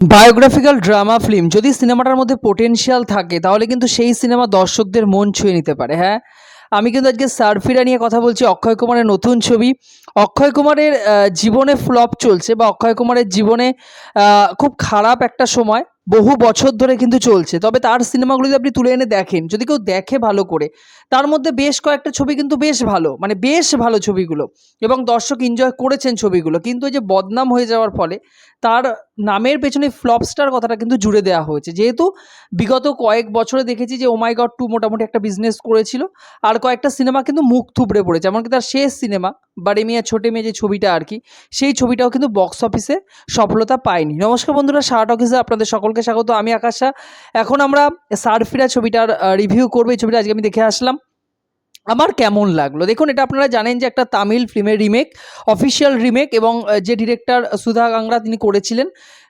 Biographical drama film. যদি সিনেমাটার মধ্যে পোটেনশিয়াল থাকে, তাহলে কিন্তু সেই সিনেমা দর্শকদের মন ছুঁয়ে নিতে পারে হ্যাঁ? আমি কিন্তু আজকে সার্ফিরা নিয়ে কথা বলছি, অক্ষয় কুমারের নতুন ছবি। অক্ষয় কুমারের জীবনে ফ্লপ চলছে বা অক্ষয় কুমারের জীবনে খুব খারাপ একটা সময়। বহু বছর ধরে কিন্তু চলছে। তবে তার সিনেমাগুলো যদি আপনি তুলে এনে দেখেন, যদি কেউ দেখে ভালো করে, তার মধ্যে বেশ কয়েকটা ছবি কিন্তু বেশ ভালো মানে বেশ ভালো ছবিগুলো এবং দর্শক এনজয় করেছেন ছবিগুলো। কিন্তু ওই যে বদনাম হয়ে যাওয়ার ফলে তার নামের পেছনে ফ্লপস্টার কথাটা কিন্তু জুড়ে দেওয়া হয়েছে। যেহেতু বিগত কয়েক বছরে দেখেছি যে ওমাই গড টু মোটামুটি একটা বিজনেস করেছিল। আর কয়েকটা সিনেমা কিন্তু মুখ থুবড়ে পড়েছে। এমনকি তার শেষ সিনেমা বাড়ি মিয়া, ছোটে মেয়ে যে ছবিটা আর কি, সেই ছবিটাও কিন্তু বক্স অফিসে সফলতা পায়নি। নমস্কার বন্ধুরা শার্ট অফিসে আপনাদের সকলকে স্বাগত, আমি আকাশা। এখন আমরা সারফিরা ছবিটার রিভিউ করব। এই ছবিটা আজকে আমি দেখে আসলাম। আমার কেমন লাগল? দেখুন, এটা আপনারা জানেন যে একটা তামিল ফিল্মের রিমেক অফিসিয়াল রিমেক এবং যে ডিরেক্টর সুধা গাংরা তিনি করেছিলেন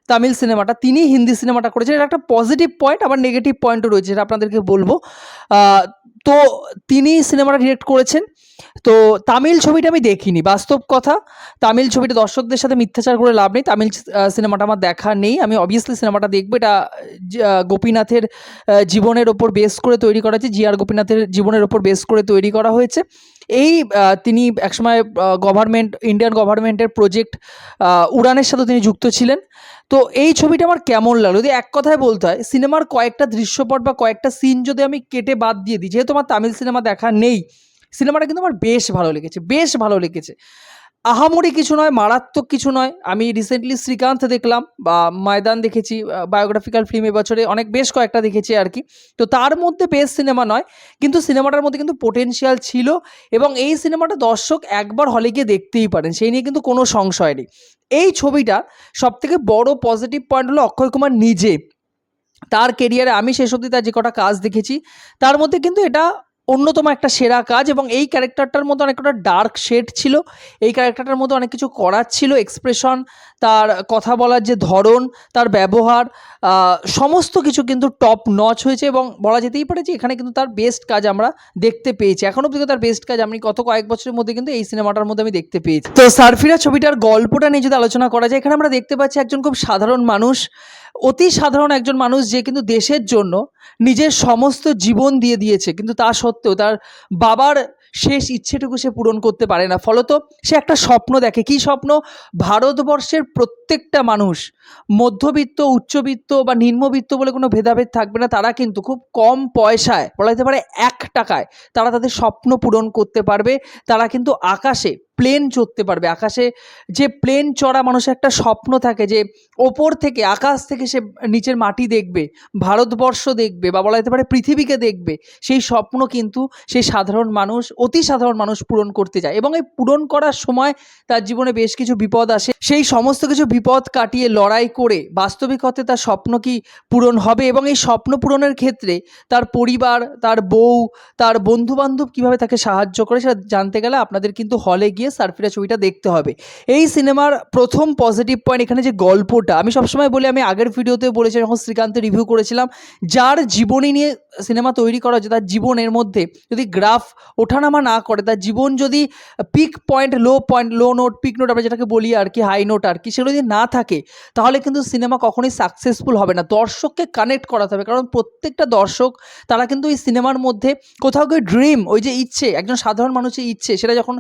তামিল সিনেমাটা, তিনি হিন্দি সিনেমাটা করেছেন। এটা একটা পজিটিভ পয়েন্ট আবার নেগেটিভ পয়েন্টও রয়েছে এটা আপনাদেরকে বলব। তো তিনি সিনেমাটা ডিরেক্ট করেছেন। তো তামিল ছবিটা আমি দেখিনি, বাস্তব কথা। তামিল ছবিটা দর্শকদের সাথে মিথ্যাচার করে লাভ নেই। তামিল সিনেমাটা আমার দেখা নেই। আমি অবভিয়াসলি সিনেমাটা দেখব। এটা গোপীনাথের জীবনের ওপর বেস করে তৈরি করা হয়েছে। জি আর গোপীনাথের জীবনের ওপর বেস করে তৈরি করা হয়েছে। এই তিনি একসময় গভর্নমেন্ট ইন্ডিয়ান গভর্নমেন্টের প্রজেক্ট উড়ানের সাথে তিনি যুক্ত ছিলেন। তো এই ছবিটা আমার কেমন লাগল? যদি এক কথায় বলতে হয়, সিনেমার কয়েকটা দৃশ্যপট বা কয়েকটা সিন যদি আমি কেটে বাদ দিয়ে দিই, যেহেতু আমার তামিল সিনেমা দেখা নেই। সিনেমাটা কিন্তু আমার বেশ ভালো লেগেছে, বেশ ভালো লেগেছে। আহামরি কিছু নয়, মারাত্মক কিছু নয়। আমি রিসেন্টলি শ্রীকান্ত দেখলাম বা ময়দান দেখেছি বায়োগ্রাফিক্যাল ফিল্ম এবছরে অনেক, বেশ কয়েকটা দেখেছি আর কি। তো তার মধ্যে বেস্ট সিনেমা নয়, কিন্তু সিনেমাটার মধ্যে কিন্তু পোটেনশিয়াল ছিল এবং এই সিনেমাটা দর্শক একবার হলে গিয়ে দেখতেই পারেন, সেই নিয়ে কিন্তু কোনো সংশয় নেই। এই ছবিটা সবথেকে বড় পজিটিভ পয়েন্ট হলো অক্ষয় কুমার নিজে। তার কেরিয়ারে আমি শেষ অবধি তার যে কটা কাজ দেখেছি, তার মধ্যে কিন্তু এটা অন্যতম একটা সেরা কাজ এবং এই ক্যারেক্টারটার মধ্যে অনেকটা ডার্ক শেড ছিল। এই ক্যারেক্টারটার মধ্যে অনেক কিছু করার ছিল এক্সপ্রেশন তার কথা বলার যে ধরন, তার ব্যবহার সমস্ত কিছু কিন্তু টপ নচ হয়েছে এবং বলা যেতেই পারে যে এখানে কিন্তু তার বেস্ট কাজ আমরা দেখতে পেয়েছি। এখনও পর্যন্ত তার বেস্ট কাজ আমি গত কয়েক বছরের মধ্যে কিন্তু এই সিনেমাটার মধ্যে আমি দেখতে পেয়েছি। তো সারফিরা ছবিটার গল্পটা নিয়ে যদি আলোচনা করা যায়, এখানে আমরা দেখতে পাচ্ছি একজন খুব সাধারণ মানুষ অতি সাধারণ একজন মানুষ যে কিন্তু দেশের জন্য নিজের সমস্ত জীবন দিয়ে দিয়েছে। কিন্তু তা সত্ত্বেও তার বাবার শেষ ইচ্ছেটুকু সে পূরণ করতে পারে না। ফলত সে একটা স্বপ্ন দেখে। কী স্বপ্ন? ভারতবর্ষের প্রত্যেকটা মানুষ, মধ্যবিত্ত, উচ্চবিত্ত বা নিম্নবিত্ত বলে কোনো ভেদাভেদ থাকবে না। তারা কিন্তু খুব কম পয়সায়, বলা যেতে পারে এক টাকায়, তারা তাদের স্বপ্ন পূরণ করতে পারবে। তারা কিন্তু আকাশে প্লেন চড়তে পারবে। আকাশে যে প্লেন চড়া মানুষের একটা স্বপ্ন থাকে যে ওপর থেকে, আকাশ থেকে সে নিচের মাটি দেখবে, ভারতবর্ষ দেখবে বা বলা যেতে পারে পৃথিবীকে দেখবে, সেই স্বপ্ন কিন্তু সেই সাধারণ মানুষ, অতি সাধারণ মানুষ পূরণ করতে যায় এবং এই পূরণ করার সময় তার জীবনে বেশ কিছু বিপদ আসে। সেই সমস্ত কিছু বিপদ কাটিয়ে, লড়াই করে বাস্তবিক অর্থে তার স্বপ্ন কি পূরণ হবে এবং এই স্বপ্ন পূরণের ক্ষেত্রে তার পরিবার, তার বউ, তার বন্ধু বান্ধব কীভাবে তাকে সাহায্য করে সেটা জানতে গেলে আপনাদের কিন্তু হলে গিয়ে সার্ফিরা ছবিটা দেখতে হবে। এই সিনেমার প্রথম পজিটিভ পয়েন্ট এখানে যে গল্পটা, আমি সবসময় বলি, আমি আগের ভিডিওতে বলেছি যখন শ্রীকান্তের রিভিউ করেছিলাম, যার জীবনী নিয়ে সিনেমা তৈরি করা হচ্ছে তার জীবনের মধ্যে যদি গ্রাফ ওঠানামা না করে, তার জীবন যদি peak point low point low note peak note আমরা যেটাকে বলি আর কি হাই নোট আর কি, সেগুলো যদি না থাকে, তাহলে কিন্তু সিনেমা কখনোই সাকসেসফুল হবে না। দর্শককে কানেক্ট করাতে হবে, কারণ প্রত্যেকটা দর্শক, তারা কিন্তু এই সিনেমার মধ্যে কোথাও গিয়ে ড্রিম ওই যে ইচ্ছে, একজন সাধারণ মানুষের ইচ্ছে, সেটা যখন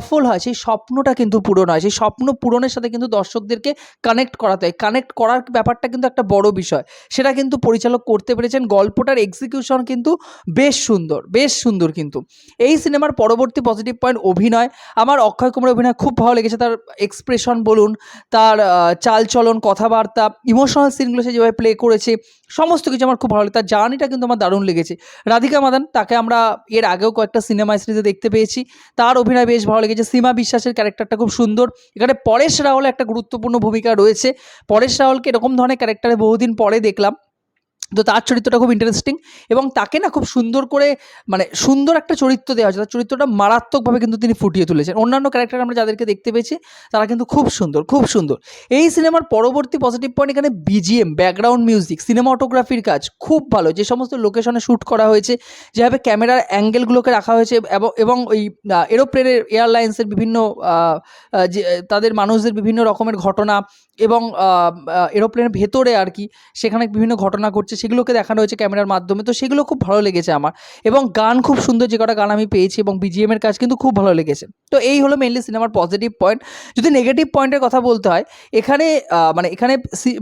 সফল হয়, সেই স্বপ্নটা কিন্তু পূরণ হয়। সেই স্বপ্ন পূরণের সাথে কিন্তু দর্শকদেরকে কানেক্ট করাতে হয়। কানেক্ট করার ব্যাপারটা কিন্তু একটা বড় বিষয়। সেটা কিন্তু পরিচালক করতে পেরেছেন। গল্পটার এক্সিকিউশন কিন্তু বেশ সুন্দর বেশ সুন্দর কিন্তু। এই সিনেমার পরবর্তী পজিটিভ পয়েন্ট অভিনয়। আমার অক্ষয় কুমার অভিনয় খুব ভালো লেগেছে। তার এক্সপ্রেশন বলুন, তার চালচলন, কথাবার্তা ইমোশনাল সিনগুলো সে যেভাবে প্লে করেছে, সমস্ত কিছু আমার খুব ভালো লাগে তার জার্নিটা কিন্তু আমার দারুণ লেগেছে। রাধিকা মাদান, তাকে আমরা এর আগেও কয়েকটা সিনেমা সিরিজে দেখতে পেয়েছি। তার অভিনয় বেশ ভালো লেগেছে সীমা বিশ্বাসের ক্যারেক্টারটা খুব সুন্দর। এখানে পরেশ রাওয়াল একটা গুরুত্বপূর্ণ ভূমিকা রয়েছে। পরেশ রাওয়ালকে এরকম ধরনের ক্যারেক্টারে বহুদিন পরে দেখলাম। তো তার চরিত্রটা খুব ইন্টারেস্টিং এবং তাকে না খুব সুন্দর করে মানে সুন্দর একটা চরিত্র দেওয়া হয়েছে। তার চরিত্রটা মারাত্মকভাবে কিন্তু তিনি ফুটিয়ে তুলেছেন। অন্যান্য ক্যারেক্টার আমরা যাদেরকে দেখতে পেয়েছি, তারা কিন্তু খুব সুন্দর খুব সুন্দর। এই সিনেমার পরবর্তী পজিটিভ পয়েন্ট এখানে বিজিএম ব্যাকগ্রাউন্ড মিউজিক সিনেমাটোগ্রাফির কাজ খুব ভালো। যে সমস্ত লোকেশনে শ্যুট করা হয়েছে, যেভাবে ক্যামেরার অ্যাঙ্গেলগুলোকে রাখা হয়েছে এবং ওই এরোপ্লেনের এয়ারলাইন্সের বিভিন্ন যে, তাদের মানুষদের বিভিন্ন রকমের ঘটনা এবং এরোপ্লেনের ভেতরে আর কি, সেখানে বিভিন্ন ঘটনা ঘটছে সেগুলোকে দেখানো হয়েছে ক্যামেরার মাধ্যমে, তো সেগুলো খুব ভালো লেগেছে আমার। এবং গান খুব সুন্দর যে কটা গান আমি পেয়েছি এবং বিজিএম এর কাজ কিন্তু খুব ভালো লেগেছে। তো এই হলো মেনলি সিনেমার পজিটিভ পয়েন্ট যদি নেগেটিভ পয়েন্টের কথা বলতে হয়, এখানে মানে এখানে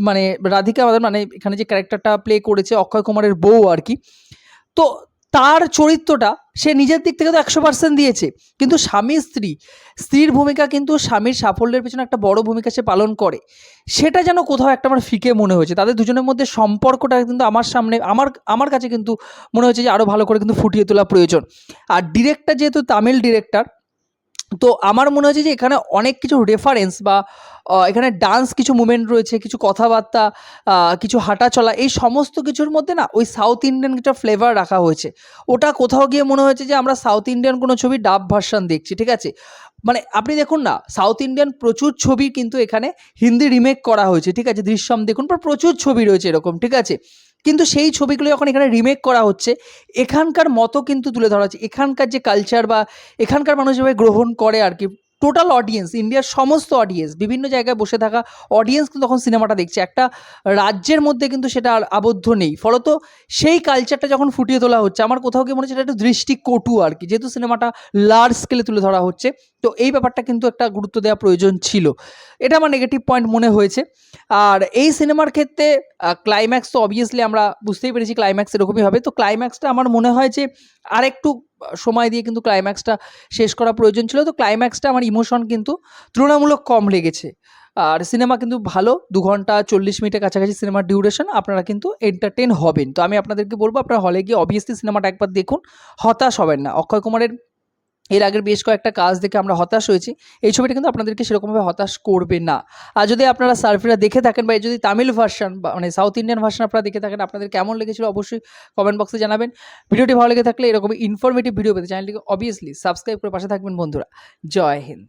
মানে রাধিকা আমাদের মানে এখানে যে ক্যারেক্টারটা প্লে করেছে অক্ষয় কুমারের বউ আর কি, তো তার চরিত্রটা সে নিজের দিক থেকে তো একশো পার্সেন্ট দিয়েছে। কিন্তু স্বামী স্ত্রী, স্ত্রীর ভূমিকা কিন্তু স্বামীর সাফল্যের পিছনে একটা বড় ভূমিকা সে পালন করে। সেটা যেন কোথাও একটা আমার ফিকে মনে হয়েছে। তাদের দুজনের মধ্যে সম্পর্কটা কিন্তু আমার সামনে, আমার আমার কাছে কিন্তু মনে হয়েছে যে আরও ভালো করে কিন্তু ফুটিয়ে তোলা প্রয়োজন। আর ডিরেক্টর যেহেতু তামিল ডিরেক্টর তো আমার মনে হচ্ছে যে এখানে অনেক কিছু রেফারেন্স বা এখানে ডান্স কিছু মুভমেন্ট রয়েছে, কিছু কথাবার্তা কিছু হাঁটা চলা, এই সমস্ত কিছুর মধ্যে না ওই সাউথ ইন্ডিয়ান কিছু ফ্লেভার রাখা হয়েছে। ওটা কোথাও গিয়ে মনে হয়েছে যে, আমরা সাউথ ইন্ডিয়ান কোনো ছবি ডাব ভার্সান দেখছি, ঠিক আছে? মানে আপনি দেখুন না সাউথ ইন্ডিয়ান প্রচুর ছবি কিন্তু এখানে হিন্দি রিমেক করা হয়েছে, ঠিক আছে? দৃশ্যম দেখুন প্রচুর ছবি রয়েছে এরকম, ঠিক আছে? কিন্তু সেই ছবিগুলো যখন এখানে রিমেক করা হচ্ছে। এখানকার মতো কিন্তু তুলে ধরা হচ্ছে। এখানকার যে কালচার বা এখানকার মানুষ যেভাবে গ্রহণ করে আর কি টোটাল অডিয়েন্স ইন্ডিয়ার সমস্ত অডিয়েন্স বিভিন্ন জায়গায় বসে থাকা অডিয়েন্স কিন্তু তখন সিনেমাটা দেখছে। একটা রাজ্যের মধ্যে কিন্তু সেটা আর আবদ্ধ নেই। ফলত সেই কালচারটা যখন ফুটিয়ে তোলা হচ্ছে, আমার কোথাও গিয়ে মনে হচ্ছে এটা একটু দৃষ্টিকটু আর কি, যেহেতু সিনেমাটা লার্জ স্কেলে তুলে ধরা হচ্ছে। তো এই ব্যাপারটা কিন্তু একটা গুরুত্ব দেওয়া প্রয়োজন ছিল। এটা আমার নেগেটিভ পয়েন্ট মনে হয়েছে। আর এই সিনেমার ক্ষেত্রে ক্লাইম্যাক্স তো অবভিয়াসলি আমরা বুঝতেই পেরেছি ক্লাইম্যাক্স এরকমই হবে। তো ক্লাইম্যাক্সটা আমার মনে হয় যে আরেকটু সময় দিয়ে কিন্তু ক্লাইম্যাক্সটা শেষ করা প্রয়োজন ছিল। তো ক্লাইম্যাক্সটা আমার ইমোশন কিন্তু তুলনামূলক কম লেগেছে। আর সিনেমা কিন্তু ভালো, দু ঘণ্টা চল্লিশ মিনিটের কাছাকাছি সিনেমার ডিউরেশন আপনারা কিন্তু এন্টারটেন হবেন। তো আমি আপনাদেরকে বলব, আপনারা হলে গিয়ে অবভিয়াসলি সিনেমাটা একবার দেখুন। হতাশ হবেন না। অক্ষয় কুমারের এর আগের বেশ কয়েকটা কাজ দেখে আমরা হতাশ হয়েছি। এই ছবিটা কিন্তু আপনাদেরকে সেরকমভাবে হতাশ করবে না। আর যদি আপনারা সার্ফিরা দেখে থাকেন বা যদি তামিল ভার্সান মানে সাউথ ইন্ডিয়ান ভার্সান আপনারা দেখে থাকেন, আপনাদের কেমন লেগেছিল অবশ্যই কমেন্ট বক্সে জানাবেন। ভিডিওটি ভালো লেগে থাকলে এরকম ইনফরমেটিভ ভিডিও পেতে চ্যানেলটিকে অবভিয়াসলি সাবস্ক্রাইব করে পাশে থাকবেন বন্ধুরা। জয় হিন্দ।